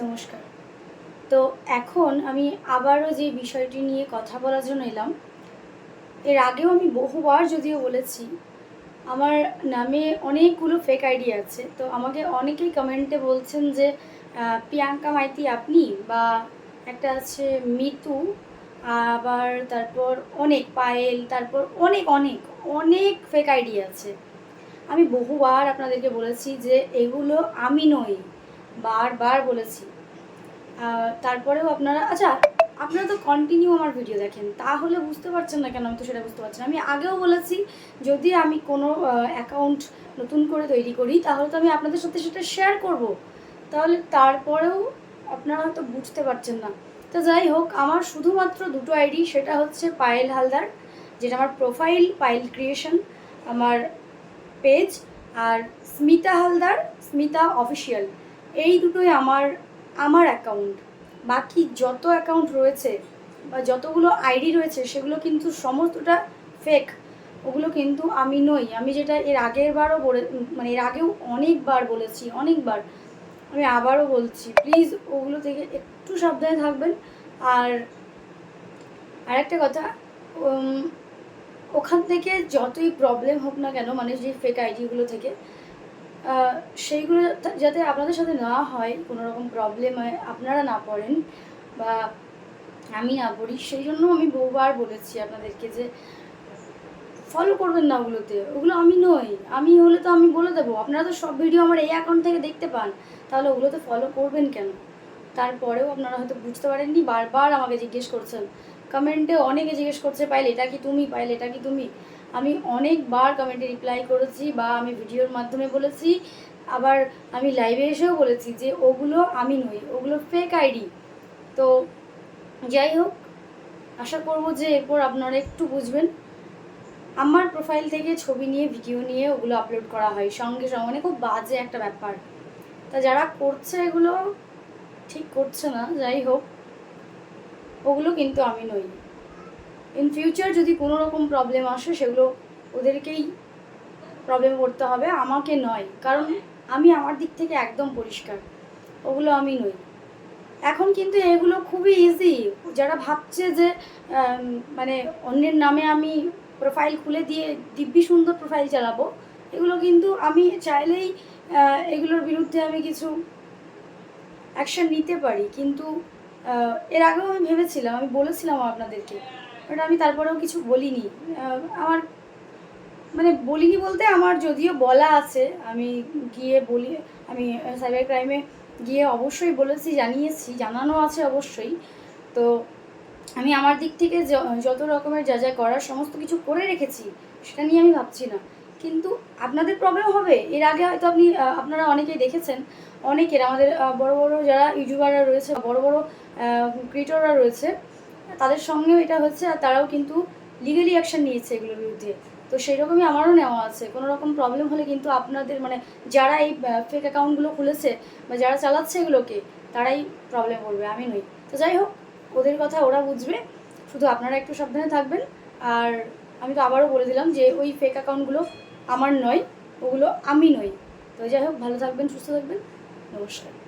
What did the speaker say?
নমস্কার। তো এখন আমি আবারও যে বিষয়টি নিয়ে কথা বলার জন্য এলাম, এর আগেও আমি বহুবার যদিও বলেছি, আমার নামে অনেকগুলো ফেক আইডি আছে। তো আমাকে অনেকেই কমেন্টে বলছেন যে প্রিয়াঙ্কা মাইতি আপনি বা একটা আছে মিতু, আবার তারপর অনেক পায়েল, তারপর অনেক অনেক অনেক ফেক আইডি আছে। আমি বহুবার আপনাদেরকে বলেছি যে, এগুলো আমি নই। বারবার বলেছি। তারপরেও আপনারা আচ্ছা আপনারা তো কন্টিনিউ আমার ভিডিও দেখেন, তাহলে বুঝতে পারছেন না কেন আমি তো সেটা বুঝতে পারছি না। আমি আগেও বলেছি, যদি আমি কোনো অ্যাকাউন্ট নতুন করে তৈরি করি, তাহলে তো আমি আপনাদের সাথে সেটা শেয়ার করব। তাহলে তারপরেও আপনারা হয়তো বুঝতে পারছেন না। তো যাই হোক, আমার শুধুমাত্র দুটো আইডি সেটা হচ্ছে পায়েল হালদার, যেটা আমার প্রোফাইল পায়েল ক্রিয়েশন আমার পেজ আর স্মিতা হালদার, স্মিতা অফিসিয়াল এই দুটোই আমার আমার অ্যাকাউন্ট বাকি যত অ্যাকাউন্ট রয়েছে বা যতগুলো আইডি রয়েছে, সেগুলো কিন্তু সমস্তটা ফেক ওগুলো কিন্তু আমি নই। আমি যেটা এর আগের বারও বলে মানে এর আগেও অনেকবার বলেছি, অনেকবার। আমি আবারও বলছি প্লিজ ওগুলো থেকে একটু সাবধানে থাকবেন। আর আরেকটা কথা ওখান থেকে যতই প্রবলেম হোক না কেন মানে যে ফেক আইডিগুলো থেকে সেইগুলো যাতে আপনাদের সাথে না হয় কোনো রকম প্রবলেমে আপনারা না পড়েন বা আমি না পড়ি, সেই জন্য আমি বহুবার বলেছি আপনাদেরকে যে ফলো করবেন না ওগুলোতে। ওগুলো আমি নই। আমি হলে তো আমি বলে দেবো। আপনারা তো সব ভিডিও আমার এই অ্যাকাউন্ট থেকে দেখতে পান। তাহলে ওগুলোতে ফলো করবেন কেন? তারপরেও আপনারা হয়তো বুঝতে পারেননি, বারবার আমাকে জিজ্ঞেস করছেন। কমেন্টে অনেকে জিজ্ঞেস করছে, পাইলে এটা কি তুমি? পাইলে এটা কি তুমি? আমি অনেকবার কমেন্টে রিপ্লাই করেছি বা আমি ভিডিওর মাধ্যমে বলেছি। আবার আমি লাইভে এসেও বলেছি যে, ওগুলো আমি নই, ওগুলো ফেক আইডি তো যাই হোক, আশা করব যে এরপর আপনারা একটু বুঝবেন। আমার প্রোফাইল থেকে ছবি নিয়ে ভিডিও নিয়ে ওগুলো আপলোড করা হয়। সঙ্গে সঙ্গে মানে খুব বাজে একটা ব্যাপার। তা যারা করছে এগুলো ঠিক করছে না, যাই হোক, ওগুলো কিন্তু আমি নই। ইন ফিউচার যদি কোনো রকম প্রবলেম আসে, সেগুলো ওদেরকেই প্রবলেম করতে হবে, আমাকে নয়। কারণ আমি আমার দিক থেকে একদম পরিষ্কার, ওগুলো আমি নই। এখন কিন্তু এগুলো খুবই ইজি যারা ভাবছে যে মানে অন্যের নামে আমি প্রোফাইল খুলে দিয়ে দিব্যি সুন্দর প্রোফাইল চালাবো, এগুলো কিন্তু আমি চাইলেই এগুলোর বিরুদ্ধে আমি কিছু অ্যাকশন নিতে পারি। কিন্তু এর আগেও আমি ভেবেছিলাম, আমি বলেছিলাম আপনাদেরকে বাট আমি তারপরেও কিছু বলিনি। আমার মানে বলিনি বলতে আমার যদিও বলা আছে, আমি গিয়ে বলি, আমি সাইবার ক্রাইমে গিয়ে অবশ্যই বলেছি, জানিয়েছি, জানানো আছে অবশ্যই। তো আমি আমার দিক থেকে যত রকমের যা যা করার সমস্ত কিছু করে রেখেছি, সেটা নিয়ে আমি ভাবছি না। কিন্তু আপনাদের প্রবলেম হবে। এর আগে হয়তো আপনি আপনারা অনেকেই দেখেছেন, অনেকের আমাদের বড় বড় যারা ইউটিউবাররা রয়েছে, বড় বড় ক্রিয়েটররা রয়েছে তাদের সঙ্গেও এটা হচ্ছে আর তারাও কিন্তু লিগালি অ্যাকশন নিয়েছে এগুলোর বিরুদ্ধে। তো সেই রকমই আমারও নেওয়া আছে। কোনো রকম প্রবলেম হলে কিন্তু আপনাদের মানে যারা এই ফেক অ্যাকাউন্টগুলো খুলেছে বা যারা চালাচ্ছে এগুলোকে, তারাই প্রবলেম করবে, আমি নই। তো যাই হোক, ওদের কথা ওরা বুঝবে। শুধু আপনারা একটু সাবধানে থাকবেন। আর আমি তো আবারও বলে দিলাম যে ওই ফেক অ্যাকাউন্টগুলো আমার নয়, ওগুলো আমি নই। তো যাই হোক, ভালো থাকবেন, সুস্থ থাকবেন। নমস্কার।